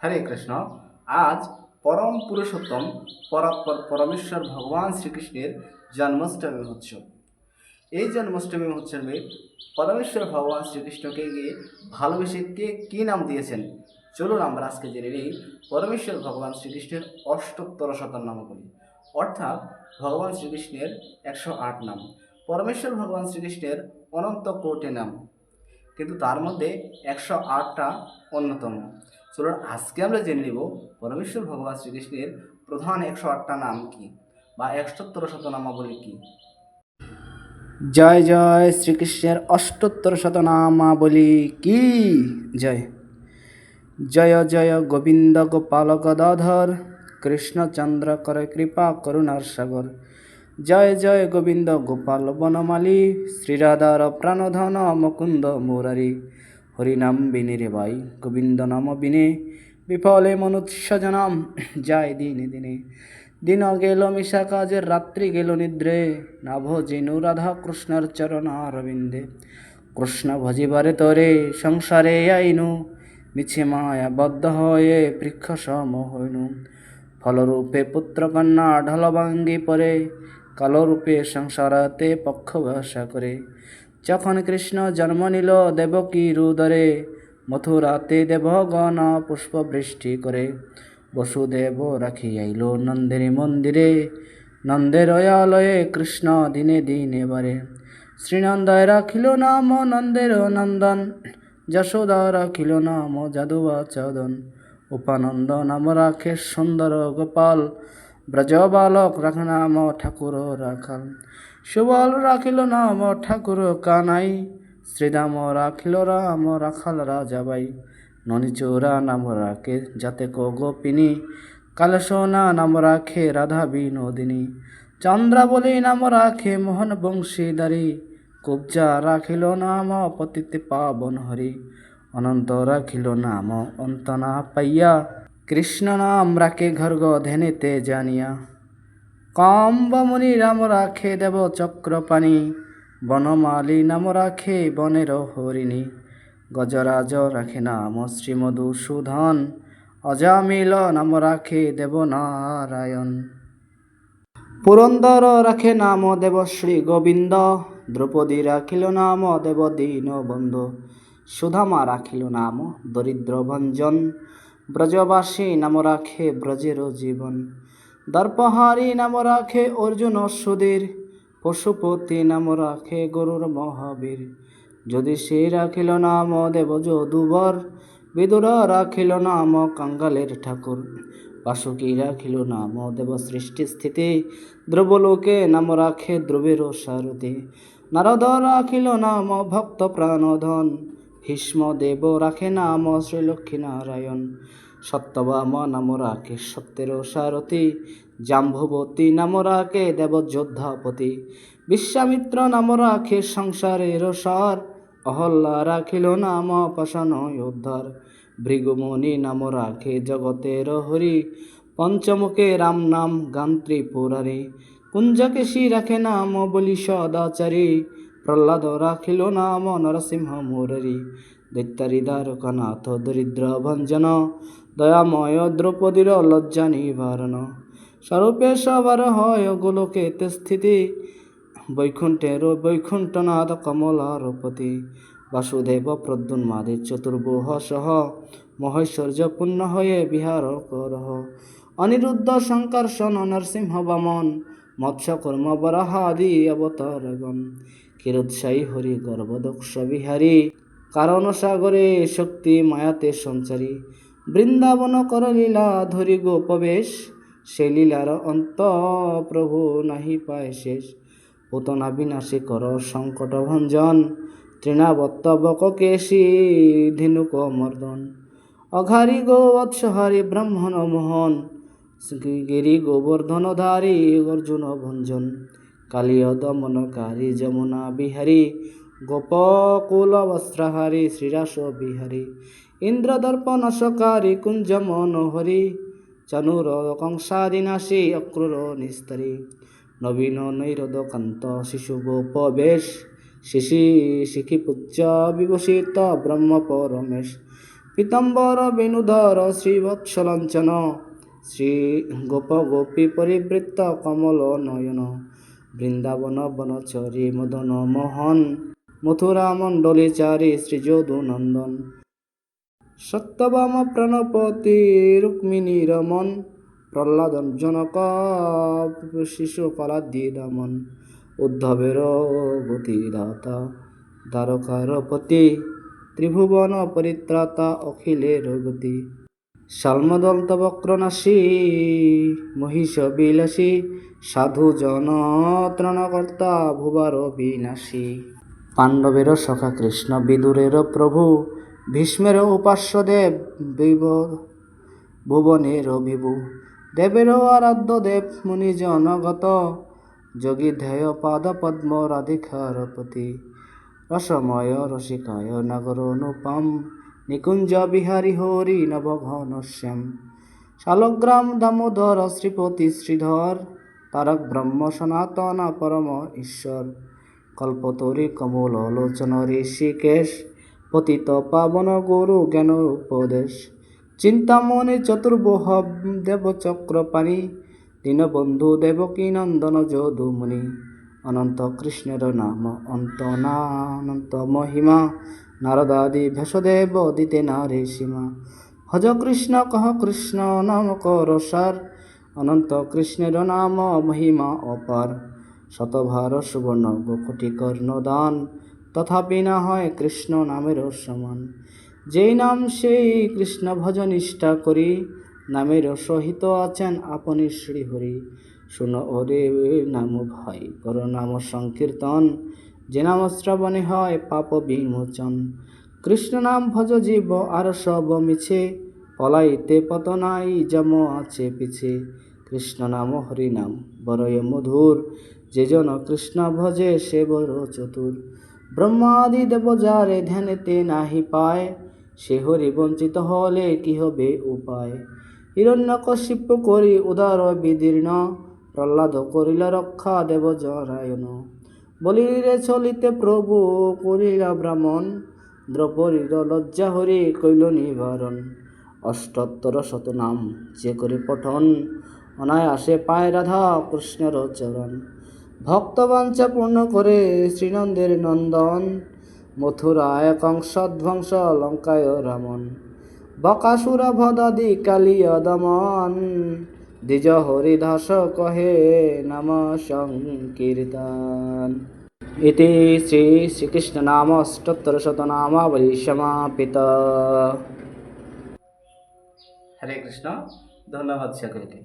হরে কৃষ্ণ। আজ পরম পুরুষোত্তম পরাৎপর পরমেশ্বর ভগবান শ্রীকৃষ্ণের জন্মাষ্টমী উৎসব। এই জন্মাষ্টমী উৎসবে পরমেশ্বর ভগবান শ্রীকৃষ্ণকে গিয়ে ভালোবেসে কে কী নাম দিয়েছেন? চলুন আমরা আজকে জেনে নিই। পরমেশ্বর ভগবান শ্রীকৃষ্ণের অষ্টোত্তর শতর নামগুলি অর্থাৎ ভগবান শ্রীকৃষ্ণের একশো আট নাম। পরমেশ্বর ভগবান শ্রীকৃষ্ণের অনন্ত কোটি নাম, কিন্তু তার মধ্যে একশো আটটা অন্যতম। চলুন, আজকে আমরা জেনে নিব পরমেশ্বর ভগবান শ্রীকৃষ্ণের প্রধান একশো আটটা নাম কি বা একশোত্তর শতনামাবলী কি? জয় জয় শ্রীকৃষ্ণের অষ্টোত্তর শতনামাবলী কি? জয়। জয় জয় গোবিন্দ গোপাল গদাধর কৃষ্ণচন্দ্র করে কৃপা করুণার সাগর। জয় জয় গোবিন্দ গোপাল বনমালী, শ্রীরাধার প্রাণধন মুকুন্দ মুরারি। হরিনাম বিনে রে ভাই, গোবিন্দ নাম বিনে। বিফলে মনুৎসজনাম, যায় দিনে দিনে। দিন গেল মিশা কাজের, রাত্রি গেল নিদ্রে। না ভজিনু রাধা কৃষ্ণর চরণ অরবিন্দে। কৃষ্ণ ভজিবারে তরে সংসারে আইনু, মিছে মায়া বদ্ধ হয়ে বৃক্ষ সম হইনু। ফলরূপে পুত্র কন্যা ঢলভাঙ্গি পরে, কালরূপে সংসারতে পক্ষ ভাষা করে। যখন কৃষ্ণ জন্ম নিল দেবকীর উদরে মথুরাতে দেবগণ পুষ্প বৃষ্টি করে। বসুদেব রাখি আইল নন্দের মন্দিরে নন্দের অয়ালয়ে কৃষ্ণ দিনে দিনে বারে শ্রীনন্দয় রাখিল নাম নন্দের নন্দন, যশোদা রাখিল নাম যাদুবা চদন উপানন্দ নাম রাখে সুন্দর গোপাল ব্রজ বালক রাখ নাম ঠাকুর রাখাল। সুবল রাখিল নাম ঠাকুর কানাই শ্রীদাম রাখিল রাম রাখাল রাজাবাই। ননিচৌরা নাম রাখে যাতে কো গোপিনী কালসোনা নাম রাখে রাধা বিনোদিনী। চন্দ্রাবলী নাম রাখে মোহন বংশীদারী, কুবজা রাখিল নাম পতিতে পাবন হরি। অনন্ত রাখিল নাম অন্তনা পাইয়া, কৃষ্ণ নাম রাখে ঘর্গ ধেনেতে জানিয়া। কম্বমুনি নাম রাখে দেব চক্রপাণী, বনমালী নাম রাখে বনের হরিণী। গজরাজ রাখে নাম শ্রীমধুসূধন অজামিল নাম রাখে দেবনারায়ণ পুরন্দর রাখে নাম দেব শ্রী গোবিন্দ, দ্রৌপদী রাখিল নাম দেব দীনবন্ধু। সুধামা রাখিল নাম দরিদ্র ভঞ্জন, ব্রজবাসী নাম রাখে ব্রজের জীবন। দর্পহারি নাম রাখে অর্জুন সুধীর পশুপতি নাম রাখে গরুর মহাবীর। যদি সে রাখিল নাম দেব যদুবর বিদুর রাখিল নাম কাঙ্গালের ঠাকুর। বাসুকি রাখিল নাম দেব সৃষ্টি স্থিতি ধ্রুবলোকে নাম রাখে ধ্রুবের সারথি। নারদ রাখিল নাম ভক্ত প্রাণধন, ভীষ্ম দেব রাখে নাম শ্রীলক্ষ্মী নারায়ণ। সত্যবাম নাম রাখে সত্যের সারথি, জাম্ভবতী নাম রাখে দেব যোদ্ধাপতি বিশ্বামিত্র নাম রাখে সংসারের সার অহল্লা রাখিল নাম পাশান উদ্ধার। ভৃগুমণি নাম রাখে জগতের হরি, পঞ্চমুখে রাম নাম গান্ত্রী পুরারি কুঞ্জকেশী রাখে নাম বলি সদাচারী, প্রহ্লাদ রাখিল নাম নরসিংহ মুরারি। দৈত্যারি দ্বারকানাথ দরিদ্র ভঞ্জন দয়াময় দ্রৌপদীর লজ্জা নিবারণ। স্বরূপে সবার হয় গোলকেতে স্থিতি। বৈকুণ্ঠের বৈকুণ্ঠনাথ কমলারপতি। বাসুদেব প্রদ্যুন্মাদে চতুর্ভুহ সহ মহেশ্বর্য পূর্ণ হয়ে বিহার করহ। অনিরুদ্ধ শঙ্কর্ষণ নরসিংহ বামন, মৎস্যকর্ম বরাহাদি অবতারগণ। কিরোৎসাহী হরি গর্ভদক্ষ বিহারী, কারণ সাগরে শক্তি মায়াতে সঞ্চারী। বৃন্দাবন কর লীলা ধরি গোপবেশ সে লীলার অন্ত প্রভু নাহি পায় শেষ। পুতনা বিনাশী কর সংকট ভঞ্জন তৃণাবত্ত বককেশী ধেনুক মর্দন। অঘারি গো বৎসহারি ব্রাহ্মণ মোহন গিরি গোবর্ধনধারী অর্জুন ভঞ্জন। কালীয় দমনকারী যমুনা বিহারী, গোপকুল বস্ত্রহারী শ্রীরাস বিহারী। ইন্দ্রদর্পণশকারী কুঞ্জ মনোহরি চানুর কংসাদিনাশী অক্রুর নিস্তরী নবীন নৈরদকান্ত শিশু গোপবেশ শিশি শিখি পুচ্চ বিভূষিত ব্রহ্ম পরমেশ পীতাম্বর বেণুধর শ্রীবৎসলাঞ্চন, শ্রী গোপ গোপী পরিবৃত্ত কমল নয়ন বৃন্দাবন বনচরী মদন মোহন মথুরা মণ্ডলী চারী শ্রীযদু নন্দন সত্যবাম প্রাণপতি রুক্মিণী রমন, প্রহ্লাদন জনক, শিশু কলাদ্দি দমন উদ্ধবের গতিদাতা দ্বারকার পতি ত্রিভুবন পরিত্রাতা, অখিলের গতি শালমদন্ত বক্রনাশী, মহিষ বিলাসী, সাধু জন ত্রণকর্তা ভুবার বিনাশী পাণ্ডবের সখা কৃষ্ণ, বিদুরের প্রভু ভীষ্মের উপাস্য দেব বিব, ভুবনের বিভু দেবের আরাধ্য দেব মুনি জনগত যোগী ধ্যেয় পাদ পদ্ম রাধিকার পতি। রসময় রসিকায় নগর অনুপম, নিকুঞ্জ বিহারী হরি নবঘনশ্যাম শালগ্রাম দামোদর শ্রীপতি শ্রীধর, তারক ব্রহ্ম সনাতন পরম ঈশ্বর। কল্পতরি কমল লোচন ঋষিকেশ পতিত পাবন গুরু জ্ঞান উপদেশ। চিন্তামণি চতুর্বহ দেবচক্রপাণি দীনবন্ধু দেবকী নন্দন যদুমুনি অনন্ত কৃষ্ণের নাম, অন্ত না অনন্ত মহিমা। নারদাদি ভেষদেব দিতে নারী সীমা ভজ কৃষ্ণ, কহ কৃষ্ণ, নাম কর সার। অনন্ত কৃষ্ণের নাম, মহিমা অপার। শতভার সুবর্ণ গোকটি কর্ণদান। তথাপি না হয় কৃষ্ণ নামের সমান। যেই নাম সেই কৃষ্ণ ভজ নিষ্ঠা করি, নামের সহিত আছেন আপনি শ্রীহরি। শুন ওরে নাম ভাই, কর নাম সংকীর্তন, যে নাম শ্রবণে হয় পাপ বিমোচন। কৃষ্ণ নাম ভজ জীব, আর সব মিছে, পলাইতে পত নাই যম আছে পিছে। কৃষ্ণ নাম হরি নাম, বরয় মধুর, যে জন কৃষ্ণ ভজে সে বড় চতুর। ব্রহ্মাদি দেব যারে ধ্যানেতে নাহি পায়, সে হরি বঞ্চিত হলে কি হবে উপায়? হিরণ্যকশিপ করি উদার বিদীর্ণ, প্রহ্লাদ করিল রক্ষা দেব জরায়ন বলিরে চলিতে প্রভু করিলা ব্রাহ্মণ, দ্রৌপদীর লজ্জা হরি কইল নিবারণ। অষ্টোত্তর শত নাম যে করে পঠন, অনায়াসে পায় রাধা কৃষ্ণের চরণ। ভক্তবাঞ্ছা পূর্ণ করে শ্রীনন্দের নন্দন মথুরায় কংসধ্বংস লঙ্কায় রামন বকাসুর ভদাদি কালিয় দমন দ্বিজ হরিদাস কহে নম সংকীর্তন। ইতি শ্রী শ্রীকৃষ্ণ নাম অষ্টোত্তর শত নামাবলী সমাপিত। হরে কৃষ্ণ, ধন্যবাদ সকলকে।